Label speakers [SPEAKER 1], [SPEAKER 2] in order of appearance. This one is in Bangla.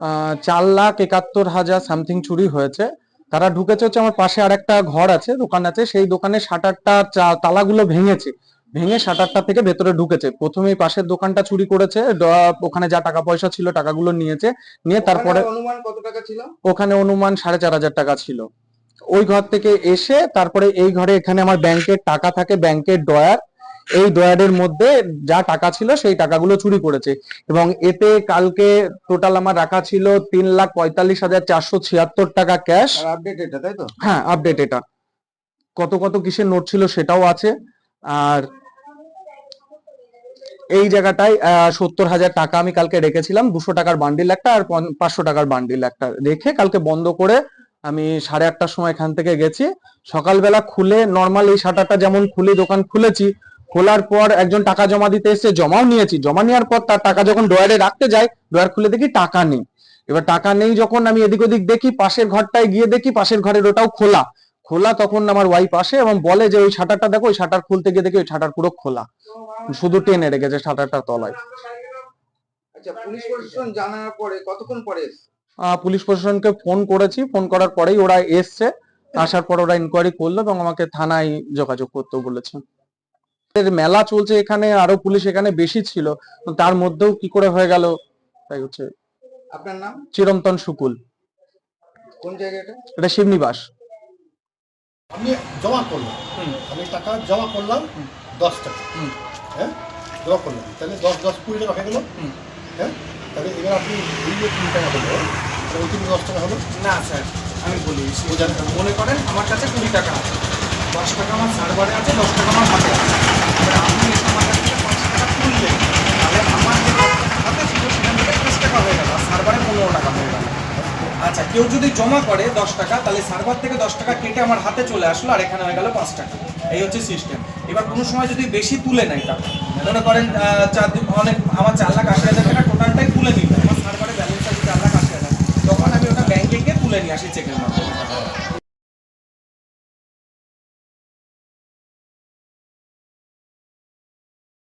[SPEAKER 1] আহ, চার লাখ একাত্তর হাজার সামথিং চুরি হয়েছে। তারা ঢুকেছে হচ্ছে আমার পাশে আর একটা ঘর আছে দোকান আছে। সেই দোকানে শাটারটা তালাগুলো ভেঙেছে। ভেঙে শাটারটা থেকে ভেতরে ঢুকেছে। প্রথমেই পাশের দোকানটা চুরি করেছে ওখানে যা টাকা পয়সা ছিল টাকাগুলো নিয়েছে। নিয়ে তারপরে
[SPEAKER 2] অনুমান কত টাকা ছিল?
[SPEAKER 1] ওখানে অনুমান সাড়ে চার হাজার টাকা ছিল। ওই ঘর থেকে এসে তারপরে এই ঘরে এখানে আমার ব্যাংকের টাকা থাকে ব্যাংকের ডয়ার এই ডয়ারের মধ্যে যা টাকা ছিল সেই টাকাগুলো চুরি করেছে। এবং এতে কালকে টোটাল আমার রাখা ছিল তিন লাখ পঁয়তাল্লিশ হাজার চারশো ছিয়াত্তর টাকা ক্যাশ
[SPEAKER 2] আপডেট এটা তাই তো?
[SPEAKER 1] হ্যাঁ আপডেট এটা। কত কত কিসের নোট ছিল সেটাও আছে। আর এই জায়গাটায় সত্তর হাজার টাকা আমি কালকে রেখেছিলাম দুশো টাকার বান্ডিল একটা আর পাঁচশো টাকার বান্ডিল একটা। রেখে কালকে বন্ধ করে আমি সাড়ে আটটার সময় এখান থেকে গেছি। সকালবেলা খুলে নর্মাল এই শাটারটা যেমন খুলে দোকান খুলেছি খোলার পর একজন টাকা জমা দিতে এসে জমাও নিয়েছি। জমা নেওয়ার পর তার টাকা যখন ডয়ারে রাখতে যাই ডয়ার খুলে দেখি টাকা নেই। এবার টাকা নেই যখন আমি এদিক ওদিক দেখি পাশের ঘরটায় গিয়ে দেখি পাশের ঘরের ওটাও খোলা। খোলা তখন আমার ওয়াইফ আসে এবং বলে যে ওই শাটারটা দেখো ওই শাটার খুলতে গিয়ে দেখি ওই শাটার পুরো খোলা। শুধু টেনে রেখেছে শাটারটার তলায়।
[SPEAKER 2] আচ্ছা পুলিশ প্রশাসন জানার পরে কতক্ষণ পরে?
[SPEAKER 1] পুলিশ প্রশাসনকে ফোন করেছি। ফোন করার পরেই ওরা এসছে। আসার পর ওরা ইনকোয়ারি করল এবং আমাকে থানায় যোগাযোগ করতে বলেছে। মেলা চলছে এখানে আরও পুলিশ এখানে বেশি ছিল তো তার মধ্যেও কি করে হয়ে গেল? তাই হচ্ছে।
[SPEAKER 2] আপনার নাম?
[SPEAKER 1] চিরন্তন শুকুল
[SPEAKER 2] কোন জায়গাটা?
[SPEAKER 1] এটা শিবনিবাস।
[SPEAKER 3] আমি জমা করলাম। আমি টাকা জমা করলাম দশ টাকা।
[SPEAKER 1] হুম।
[SPEAKER 3] হ্যাঁ? জমা করলাম। তাহলে দশ দশ কুড়ি টাকা হয়ে গেল।
[SPEAKER 1] হুম।
[SPEAKER 3] হ্যাঁ? তাহলে এবার আপনি দুই তিন টাকা হলো তাহলে ওই তিন দশ টাকা হলো?
[SPEAKER 4] না স্যার আমি বলি। মনে করেন আমার কাছে কুড়ি টাকা আছে। দশ টাকা আমার সার্ভারে আছে দশ টাকা আমার হাতে আছে এবার আপনি এসে আমার কাছ থেকে পাঁচ টাকা তুললেন তাহলে আমার যে হাতে ছিল সেখান থেকে পাঁচ টাকা হয়ে গেল আর সার্ভারে পনেরো টাকা হয়ে গেল আচ্ছা কেউ যদি জমা করে দশ টাকা, তাহলে সার্ভার থেকে দশ টাকা কেটে আমার হাতে চলে আসলো আর এখানে হয়ে গেল পাঁচ টাকা। এই হচ্ছে সিস্টেম এবার কোনো সময় যদি বেশি তুলে নেয় টাকা মনে করেন চার অনেক, আমার চার লাখ আশি হাজার টাকা টোটালটাই তুলে নিল। আমার সার্ভারে ব্যালেন্স আছে চার লাখ আশি হাজার, তখন আমি ওটা ব্যাংকে গিয়ে তুলে নিয়ে আসি চেকের মাধ্যমে।